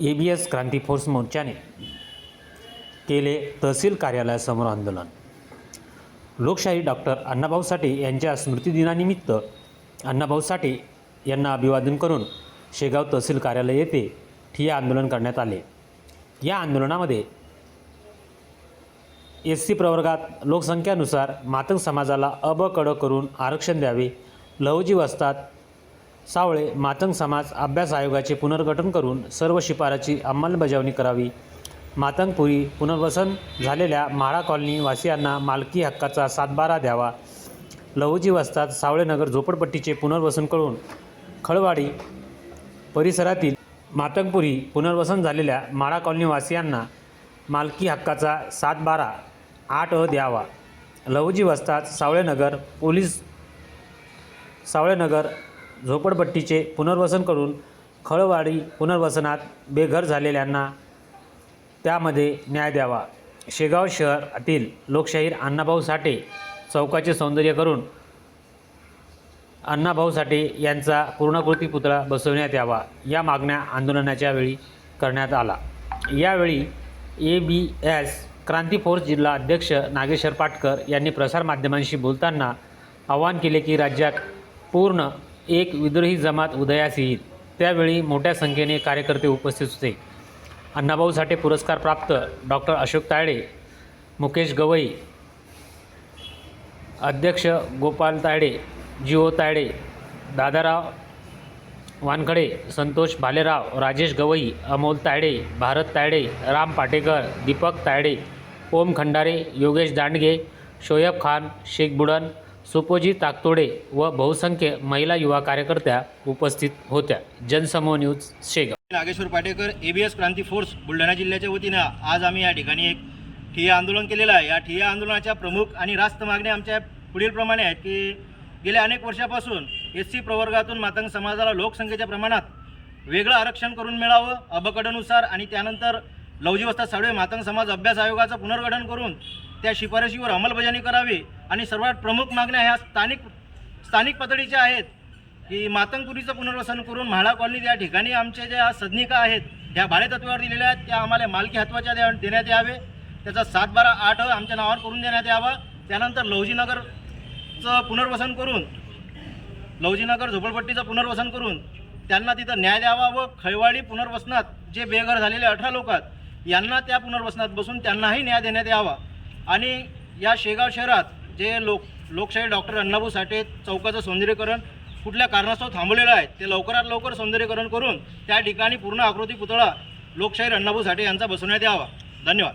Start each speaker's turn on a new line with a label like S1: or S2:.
S1: A B S Kranti force मोर्चाने केले तहसील कार्यालयासमोर आंदोलन. लोकशाही डॉक्टर अण्णाभाऊ साठे यांच्या स्मृतिदिनानिमित्त अण्णाभाऊ साठे यांना अभिवादन करून शेगाव तहसील कार्यालय येथे ठिय्या आंदोलन करण्यात आले. या आंदोलनामध्ये एस सी प्रवर्गात लोकसंख्येनुसार मातंग समाजाला अबकडं करून आरक्षण द्यावे लहुजी वस्तात सावळे मातंग समाज अभ्यास आयोगाचे पुनर्गठन करून सर्व शिफारची अंमलबजावणी करावी. मातंगपुरी पुनर्वसन झालेल्या म्हाळा कॉलनी वासियांना मालकी हक्काचा सातबारा द्यावा. लहुजी वस्तात सावळेनगर झोपडपट्टीचे पुनर्वसन करून खळवाडी परिसरातील मातंगपुरी पुनर्वसन झालेल्या माळा कॉलनी वासियांना मालकी हक्काचा सातबारा आठ अ द्यावा. लहुजी वस्तात सावळेनगर पोलीस सावळेनगर झोपडपट्टीचे पुनर्वसन करून खळवाडी पुनर्वसनात बेघर झालेल्यांना त्यामध्ये न्याय द्यावा. शेगाव शहरातील लोकशाहीर अण्णाभाऊ साठे चौकाचे सौंदर्य करून अण्णाभाऊ साठे यांचा पूर्णाकृती पुतळा बसवण्यात यावा या मागण्या आंदोलनाच्या वेळी करण्यात आला. यावेळी A B S Kranti force जिल्हा अध्यक्ष नागेश्वर पाटकर यांनी प्रसारमाध्यमांशी बोलताना आवाहन केले की राज्यात पूर्ण एक विद्रोही जमात उदयास येईल. त्यावेळी मोठ्या संख्येने कार्यकर्ते उपस्थित होते. अण्णाभाऊ साठे पुरस्कार प्राप्त डॉक्टर अशोक तायडे मुकेश गवई अध्यक्ष गोपाल तायडे जिओ तायडे दादाराव वानखडे संतोष भालेराव राजेश गवई अमोल तायडे भारत तायडे राम पाटेकर दीपक तायडे ओम खंडारे योगेश दांडगे शोयब खान शेख बुडन सुपोजी ताकतोडे व बहुसंख्य महिला युवा कार्यकर्त्या उपस्थित होत्या. जनसमूह news Shegaon.
S2: Nageshwar Patekar ABS Kranti force Buldhana जिल्ह्याच्या वतीनं आज आम्ही या ठिकाणी एक ठिय्या आंदोलन केलेलं आहे. या ठिय्या आंदोलनाच्या प्रमुख आणि रास्त मागण्या आमच्या पुढीलप्रमाणे आहेत की गेल्या अनेक वर्षापासून एस सी प्रवर्गातून मातंग समाजाला लोकसंख्येच्या प्रमाणात वेगळं आरक्षण करून मिळावं अबकडनुसार आणि त्यानंतर लवजीवस्था साडवे मातंग समाज अभ्यास आयोगाचं पुनर्गठन करून त्या शिफारशीवर अंमलबजावणी करावी आणि सर्वात प्रमुख मागण्या ह्या स्थानिक स्थानिक पातळीच्या आहेत की मातंगपुरीचं पुनर्वसन करून म्हाळा कॉलनी या ठिकाणी आमच्या ज्या सदनिका आहेत ह्या भाडेतत्वावर दिलेल्या आहेत त्या आम्हाला मालकी हत्वाच्या द्या देण्यात यावे. त्याचा सात बारा आठ आमच्या नावावर करून देण्यात यावा. त्यानंतर लवजीनगरचं पुनर्वसन करून लवजीनगर झोपडपट्टीचं पुनर्वसन करून त्यांना तिथं न्याय द्यावा व खैवाडी पुनर्वसनात जे बेघर झालेले अठरा लोक आहेत यांना त्या पुनर्वसनात बसून त्यांनाही न्याय देण्यात यावा. आणि या शेगाव शहरात जे लोक लोकशाही डॉक्टर अण्णाभाऊ साठे चौकाचं सौंदर्यीकरण कुठल्या कारणास्तव थांबलेलं आहे ते लवकरात लवकर सौंदर्यीकरण करून त्या ठिकाणी पूर्ण आकृती पुतळा लोकशाहीर अण्णाभाऊ साठे यांचा बसवण्यात यावा. धन्यवाद.